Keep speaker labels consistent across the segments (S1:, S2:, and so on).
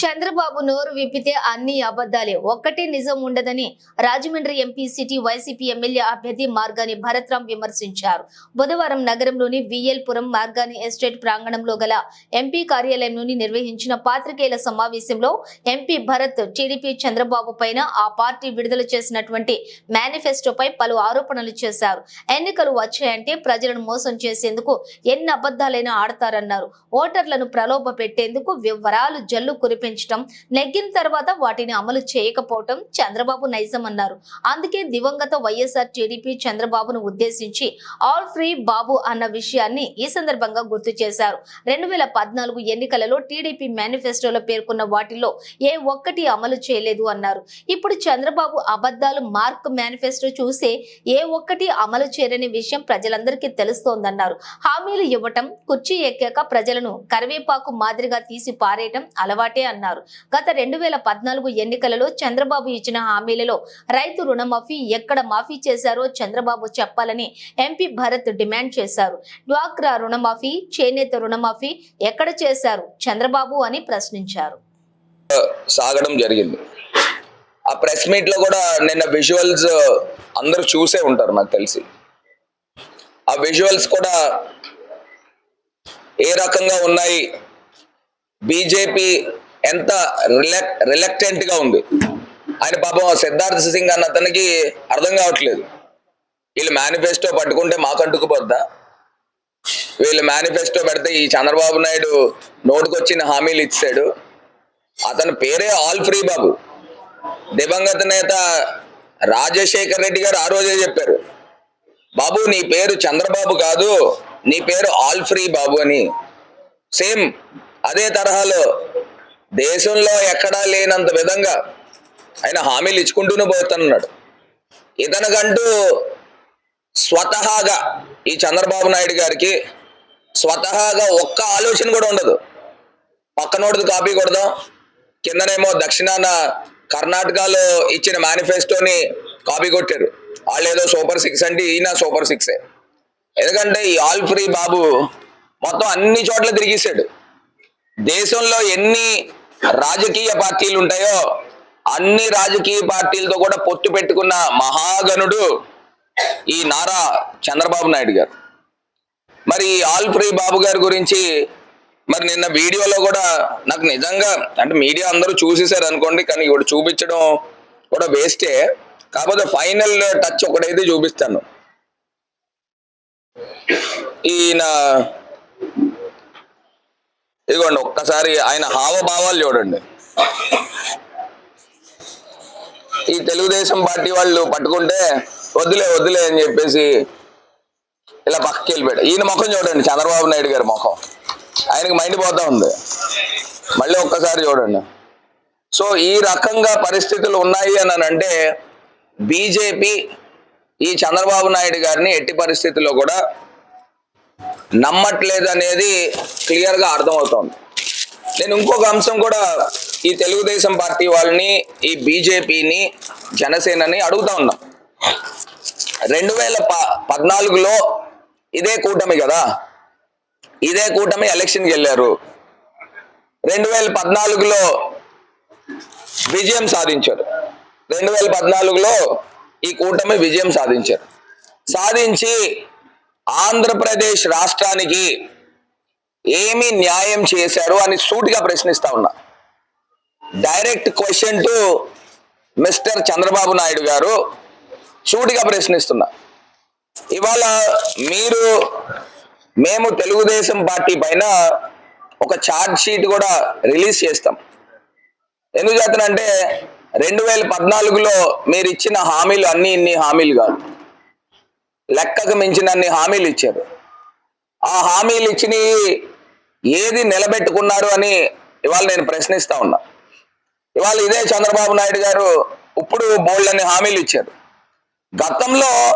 S1: చంద్రబాబు నోరు విప్పితే అన్ని అబద్దాలే ఒక్కటే నిజం ఉండదని Rajahmundry MP city YCP MLA అభ్యర్థి మార్గాని భరత్రామ్ విమర్శించారు. బుధవారం నగరంలోని విఎల్పురం మార్గాని ఎస్టేట్ ప్రాంగణంలో గల ఎంపీ కార్యాలయంలోని నిర్వహించిన పాత్రికేయుల సమావేశంలో ఎంపీ భరత్ టీడీపీ చంద్రబాబు పైన ఆ పార్టీ విడుదల చేసినటువంటి మేనిఫెస్టోపై పలు ఆరోపణలు చేశారు. ఎన్నికలు వచ్చాయంటే ప్రజలను మోసం చేసేందుకు ఎన్ని అబద్ధాలైనా ఆడతారన్నారు. ఓటర్లను ప్రలోభ పెట్టేందుకు వివరాలు జల్లు కురిపించడం నెగ్గిన తర్వాత వాటిని అమలు చేయకపోవటం చంద్రబాబు నైజం అన్నారు అందుకే దివంగత వైఎస్ఆర్ టీడీపీ చంద్రబాబును ఉద్దేశించి ఆల్ ఫ్రీ బాబు అన్న విషయాన్ని ఈ సందర్భంగా గుర్తు చేశారు. రెండు వేల పద్నాలుగు ఎన్నికలలో టీడీపీ మేనిఫెస్టోలో పేర్కొన్న వాటిల్లో ఏ ఒక్కటి అమలు చేయలేదు అన్నారు. ఇప్పుడు చంద్రబాబు అబద్దాలు మార్క్ మేనిఫెస్టో చూసే ఏ ఒక్కటి అమలు చేయరని విషయం ప్రజలందరికీ తెలుస్తోందన్నారు. హామీలు ఇవ్వటం కుర్చీ ఎక్కాక ప్రజలను కరివేపాకు మాదిరిగా తీసి పారేయటం అలవాటు అన్నారు. గత రెండు వేల పద్నాలుగు ఎన్నికలలో చంద్రబాబు ఇచ్చిన హామీలలో రైతు రుణమాఫీ ఎక్కడ మాఫీ చేశారో చంద్రబాబు చెప్పాలని ఎంపీ భరత్ డిమాండ్ చేశారు. డ్వాక్రా రుణమాఫీ చేనేత రుణమాఫీ ఎక్కడ చేశారు చంద్రబాబు అని ప్రశ్నించారు.
S2: సాగడం జరిగింది. ఆ ప్రెస్ మీట్లో కూడా నిన్న విజువల్స్ అందరూ చూసే ఉంటారు నాకు తెలిసి. ఆ విజువల్స్ కూడా ఏ రకంగా ఉన్నాయి? బీజేపీ ఎంత రిలక్ రిలక్టెంట్గా ఉంది. ఆయన పాపం సిద్ధార్థ సింగ్ అన్న అతనికి అర్థం కావట్లేదు. వీళ్ళు మేనిఫెస్టో పట్టుకుంటే మాకు అంటుకుపోద్దా? వీళ్ళు మేనిఫెస్టో పెడితే ఈ చంద్రబాబు నాయుడు నోటుకొచ్చిన హామీలు ఇచ్చాడు. అతని పేరే ఆల్ ఫ్రీ బాబు. దివంగత నేత రాజశేఖర్ రెడ్డి గారు ఆ రోజే చెప్పారు. బాబు నీ పేరు చంద్రబాబు కాదు నీ పేరు ఆల్ ఫ్రీ బాబు అని. సేమ్ అదే తరహాలో దేశంలో ఎక్కడా లేనంత విధంగా ఆయన హామీలు ఇచ్చుకుంటూనే పోతున్నాడు. ఇతనికంటూ స్వతహాగా ఈ చంద్రబాబు నాయుడు గారికి స్వతహాగా ఒక్క ఆలోచన కూడా ఉండదు. పక్కనోడిది కాపీ కొడదాం కిందనేమో దక్షిణాన కర్ణాటకలో ఇచ్చిన మేనిఫెస్టోని కాపీ కొట్టారు. వాళ్ళు ఏదో సూపర్ సిక్స్ అంటే ఈయన సూపర్ సిక్సే. ఎందుకంటే ఈ ఆల్ ఫ్రీ బాబు మొత్తం అన్ని చోట్ల తిరిగేశాడు. దేశంలో ఎన్ని రాజకీయ పార్టీలు ఉంటాయో అన్ని రాజకీయ పార్టీలతో కూడా పొత్తు పెట్టుకున్న మహాగణుడు ఈ నారా చంద్రబాబు నాయుడు గారు. మరి ఈ ఆల్ ఫ్రీ బాబు గారి గురించి మరి నిన్న వీడియోలో కూడా నాకు నిజంగా అంటే మీడియా అందరూ చూసేసారు అనుకోండి కానీ ఇప్పుడు చూపించడం కూడా వేస్టే. కాకపోతే ఫైనల్ టచ్ ఒకటైతే చూపిస్తాను. ఈయన ఇదిగోండి ఒక్కసారి ఆయన హావభావాలు చూడండి. ఈ తెలుగుదేశం పార్టీ వాళ్ళు పట్టుకుంటే వద్దులే వద్దులే అని చెప్పేసి ఇలా పక్కకి వెళ్ళిపోయాడు. ఈయన ముఖం చూడండి చంద్రబాబు నాయుడు గారి ముఖం. ఆయనకి మైండ్ పోతా ఉంది. మళ్ళీ ఒక్కసారి చూడండి. సో ఈ రకంగా పరిస్థితులు ఉన్నాయి అని అంటే బీజేపీ ఈ చంద్రబాబు నాయుడు గారిని ఎట్టి పరిస్థితుల్లో కూడా నమ్మట్లేదు అనేది క్లియర్గా అర్థమవుతోంది. నేను ఇంకొక అంశం కూడా ఈ తెలుగుదేశం పార్టీ వాళ్ళని ఈ బీజేపీని జనసేనని అడుగుతా ఉన్నాం. రెండు వేల ప పద్నాలుగులో ఇదే కూటమి కదా? ఇదే కూటమి ఎలక్షన్కి వెళ్ళారు. రెండు వేల పద్నాలుగులో విజయం సాధించారు. రెండు వేల పద్నాలుగులో ఈ కూటమి విజయం సాధించారు. సాధించి ఆంధ్రప్రదేశ్ రాష్ట్రానికి ఏమి న్యాయం చేశారు అని సూటిగా ప్రశ్నిస్తా ఉన్నా. Direct question to mister Chandrababu Naidu garu సూటిగా ప్రశ్నిస్తున్నా. ఇవాళ మీరు మేము తెలుగుదేశం పార్టీ పైన ఒక ఛార్జ్ షీట్ కూడా రిలీజ్ చేస్తాం. ఎందుకు చేతనంటే రెండు వేల పద్నాలుగులో మీరు ఇచ్చిన హామీలు అన్ని ఇన్ని హామీలు కాదు. లెక్కకు మించినన్ని హామీలు ఇచ్చారు. ఆ హామీలు ఇచ్చిన ఏది నిలబెట్టుకున్నారు అని ఇవాళ నేను ప్రశ్నిస్తా ఉన్నా. ఇవాళ ఇదే చంద్రబాబు నాయుడు గారు ఇప్పుడు బోల్డ్ అని హామీలు ఇచ్చారు. గతంలో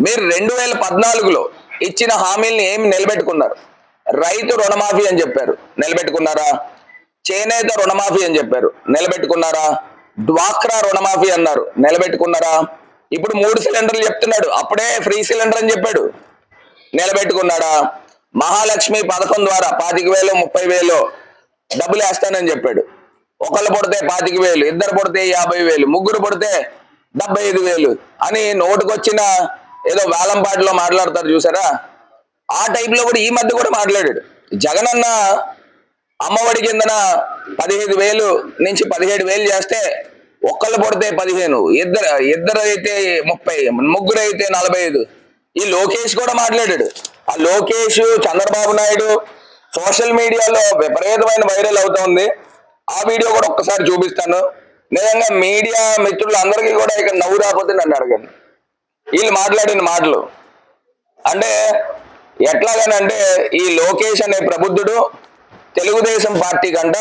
S2: మీరు రెండు వేల పద్నాలుగులో ఇచ్చిన హామీల్ని ఏమి నిలబెట్టుకున్నారు? రైతు రుణమాఫీ అని చెప్పారు. నిలబెట్టుకున్నారా? చేనేత రుణమాఫీ అని చెప్పారు. నిలబెట్టుకున్నారా? డ్వాక్రా రుణమాఫీ అన్నారు. నిలబెట్టుకున్నారా? ఇప్పుడు మూడు సిలిండర్లు చెప్తున్నాడు. అప్పుడే ఫ్రీ సిలిండర్ అని చెప్పాడు. నిలబెట్టుకున్నాడా? మహాలక్ష్మి పథకం ద్వారా పాతిక వేలు ముప్పై వేలు డబ్బులు వేస్తానని చెప్పాడు. ఒకళ్ళు పడితే పాతిక వేలు ఇద్దరు పడితే యాభై వేలు ముగ్గురు పడితే డెబ్బై ఐదు వేలు అని నోటుకొచ్చిన ఏదో వేలంపాటిలో మాట్లాడతారు చూసారా? ఆ టైప్లో కూడా ఈ మధ్య కూడా మాట్లాడాడు. జగన్ అన్న అమ్మఒడి కిందన పదిహేను వేలు నుంచి పదిహేడు వేలు చేస్తే ఒక్కళ్ళు పడితే పదిహేను ఇద్దరు ఇద్దరు అయితే ముప్పై ముగ్గురు అయితే నలభై ఐదు ఈ లోకేష్ కూడా మాట్లాడాడు. ఆ లోకేష్ చంద్రబాబు నాయుడు సోషల్ మీడియాలో విపరీతమైన వైరల్ అవుతోంది ఆ వీడియో కూడా ఒక్కసారి చూపిస్తాను. నిజంగా మీడియా మిత్రులందరికీ కూడా ఇక్కడ నవ్వు రాకపోతే నన్ను అడగండి. వీళ్ళు మాట్లాడిన మాటలు. అంటే ఎట్లాగనంటే ఈ లోకేష్ అనే ప్రబుద్ధుడు తెలుగుదేశం పార్టీ కంట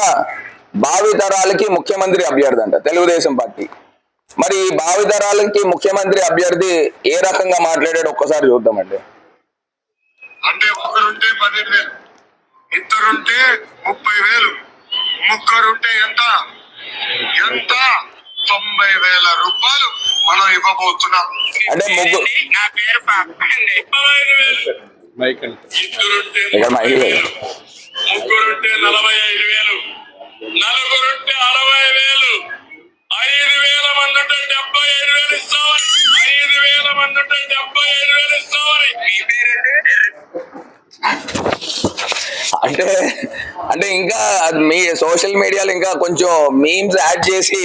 S2: భావి తరాలకి ముఖ్యమంత్రి అభ్యర్థి అంట తెలుగుదేశం పార్టీ. మరి ఈ భావి తరాలకి ముఖ్యమంత్రి అభ్యర్థి ఏ రకంగా మాట్లాడాడో ఒక్కసారి చూద్దామండి.
S3: అంటే ఒకరుంటే పదిహేను వేలు ఇద్దరుంటే ముప్పై వేలు ముగ్గురుంటే ఎంత? ఎంత? తొంభై వేల రూపాయలు మనం ఇవ్వబోతున్నాం.
S2: అంటే ముగ్గురు
S3: నా పేరు ఇద్దరుంటే ముగ్గురుంటే నలభై ఐదు వేలు. నలుగురుంటే అరవై వేలు. ఐదు వేల మంది ఉంటే డెబ్బై ఐదు వేలు ఇస్తామని. ఐదు వేల మంది ఉంటే డెబ్బై ఐదు వేలు ఇస్తామని. మీ
S2: అంటే అంటే ఇంకా అది మీ సోషల్ మీడియాలో ఇంకా కొంచెం మీమ్స్ యాడ్ చేసి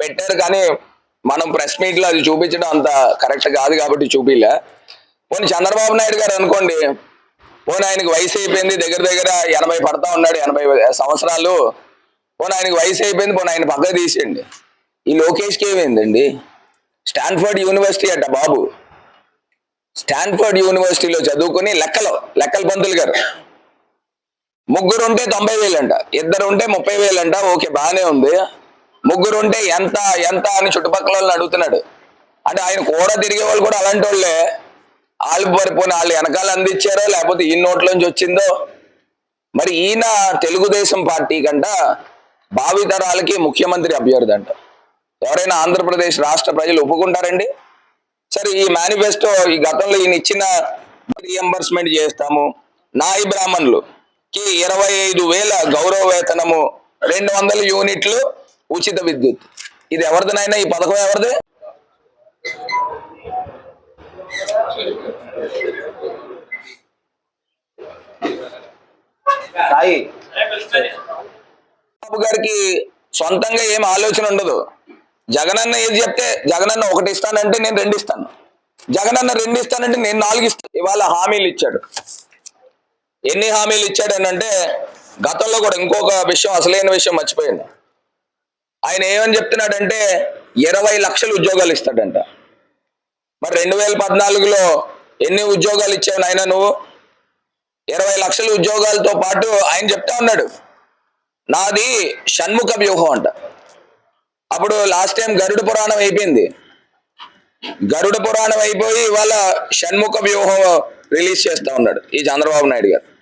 S2: పెట్టారు కానీ మనం ప్రెస్ మీట్లో అది చూపించడం అంత కరెక్ట్ కాదు కాబట్టి చూపిలే. పోనీ చంద్రబాబు నాయుడు గారు అనుకోండి పోనీ ఆయనకి వయసు అయిపోయింది దగ్గర దగ్గర ఎనభై పడతా ఉన్నాడు ఎనభై సంవత్సరాలు పోనీ ఆయనకి వయసు అయిపోయింది పోనీ ఆయన పక్క తీసేయండి ఈ లోకేష్కి ఏమైందండి? స్టాన్ఫర్డ్ యూనివర్సిటీ అట బాబు. స్టాన్ఫర్డ్ యూనివర్సిటీలో చదువుకుని లెక్కలు లెక్కల పంతులు గారు. ముగ్గురు ఉంటే తొంభై వేలు అంట ఇద్దరు ఉంటే ముప్పై వేలు అంట ఓకే బాగానే ఉంది. ముగ్గురు ఉంటే ఎంత ఎంత అని చుట్టుపక్కల వాళ్ళని అడుగుతున్నాడు. అంటే ఆయన కూడా తిరిగే వాళ్ళు కూడా అలాంటి వాళ్ళే. వాళ్ళు పరిపోయిన వాళ్ళు వెనకాల అందించారో లేకపోతే ఈ నోట్లోంచి వచ్చిందో? మరి ఈయన తెలుగుదేశం పార్టీ కంట భావితరాలకి ముఖ్యమంత్రి అభ్యర్థి అంట. ఎవరైనా ఆంధ్రప్రదేశ్ రాష్ట్ర ప్రజలు ఒప్పుకుంటారండి? సరే ఈ మేనిఫెస్టో ఈ గతంలో ఈయన ఇచ్చిన రియంబర్స్మెంట్ చేస్తాము. నాయి బ్రాహ్మణులు కి ఇరవై ఐదు వేల గౌరవ వేతనము రెండు వందల యూనిట్లు ఉచిత విద్యుత్. ఇది ఎవరిదినైనా ఈ పథకం ఎవరిది? సాయి. బాబు గారికి సొంతంగా ఏం ఆలోచన ఉండదు. జగనన్న ఏది చెప్తే జగనన్న ఒకటి ఇస్తానంటే నేను రెండు ఇస్తాను. జగనన్న రెండు ఇస్తానంటే నేను నాలుగు ఇస్తాను. ఇవాళ హామీలు ఇచ్చాడు. ఎన్ని హామీలు ఇచ్చాడనంటే గతంలో కూడా ఇంకొక విషయం అసలైన విషయం మర్చిపోయింది ఆయన ఏమని చెప్తున్నాడంటే ఇరవై లక్షల ఉద్యోగాలు ఇస్తాడంట. మరి రెండు వేల పద్నాలుగులో ఎన్ని ఉద్యోగాలు ఇచ్చావు నాయన నువ్వు? ఇరవై లక్షల ఉద్యోగాలతో పాటు ఆయన చెప్తా ఉన్నాడు. నాది షణ్ముఖ వ్యూహం అంట. అప్పుడు లాస్ట్ టైం గరుడ పురాణం అయిపోయింది. గరుడ పురాణం అయిపోయి ఇవాళ షణ్ముఖ వ్యూహం రిలీజ్ చేస్తా ఉన్నాడు ఈ చంద్రబాబు నాయుడు గారు.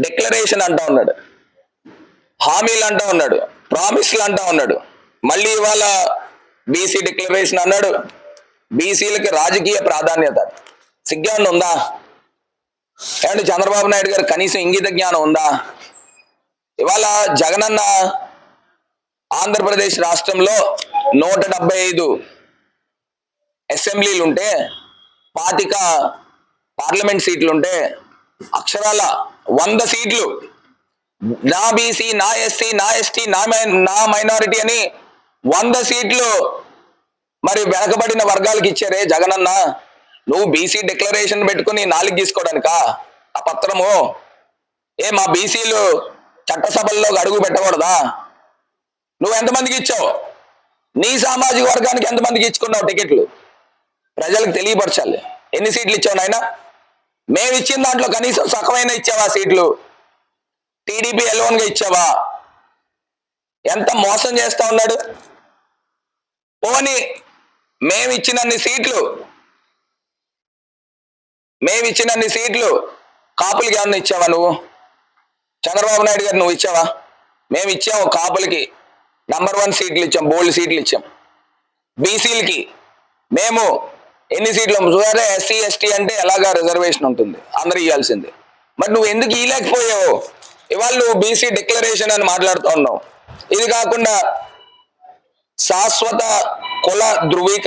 S2: డిక్లరేషన్ అంటా ఉన్నాడు. హామీలు అంటా ఉన్నాడు. ప్రామిస్లు అంటా ఉన్నాడు. మళ్ళీ ఇవాళ బీసీ డిక్లరేషన్ అన్నాడు. బీసీలకి రాజకీయ ప్రాధాన్యత. సిగ్గా ఉందా? ఏమంటే చంద్రబాబు నాయుడు గారు కనీసం ఇంగిత జ్ఞానం ఉందా? ఇవాళ జగనన్న ఆంధ్రప్రదేశ్ రాష్ట్రంలో నూట డెబ్బై ఐదు అసెంబ్లీలు ఉంటే పాతిక పార్లమెంట్ సీట్లు ఉంటే అక్షరాల వంద సీట్లు. నా బీసీ నా ఎస్సీ నా ఎస్టీ నా నా మైనారిటీ అని వంద సీట్లు మరి వెనకబడిన వర్గాలకు ఇచ్చారే జగనన్న. నువ్వు బీసీ డిక్లరేషన్ పెట్టుకుని నాలుగు తీసుకోవడానికా ఆ పత్రము? ఏ మా బీసీలు చట్టసభల్లో అడుగు పెట్టకూడదా? నువ్వు ఎంతమందికి ఇచ్చావు? నీ సామాజిక వర్గానికి ఎంతమందికి ఇచ్చుకున్నావు టికెట్లు? ప్రజలకు తెలియపరచాలి. ఎన్ని సీట్లు ఇచ్చావు నాయన? మేము ఇచ్చిన దాంట్లో కనీసం సగమైన ఇచ్చావా సీట్లు? టీడీపీ ఎలోన్గా ఇచ్చావా? ఎంత మోసం చేస్తా ఉన్నాడు? పోని మేము ఇచ్చినన్ని సీట్లు మేము ఇచ్చినన్ని సీట్లు కాపులకి ఏమన్నా ఇచ్చావా నువ్వు? చంద్రబాబు నాయుడు గారు నువ్వు ఇచ్చావా? మేము ఇచ్చాము కాపులకి. నంబర్ వన్ సీట్లు ఇచ్చాం బోల్డ్ సీట్లు ఇచ్చాం. బీసీలకి మేము ఎన్ని సీట్లు సరే ఎస్సీ ఎస్టీ అంటే ఎలాగా రిజర్వేషన్ ఉంటుంది? అందరూ ఇవ్వాల్సిందే. మరి నువ్వు ఎందుకు ఇవ్వలేకపోయావు? ఇవాళ నువ్వు బీసీ డిక్లరేషన్ అని మాట్లాడుతూ ఉన్నావు ఇది కాకుండా శాశ్వత కుల ధృవీకరణ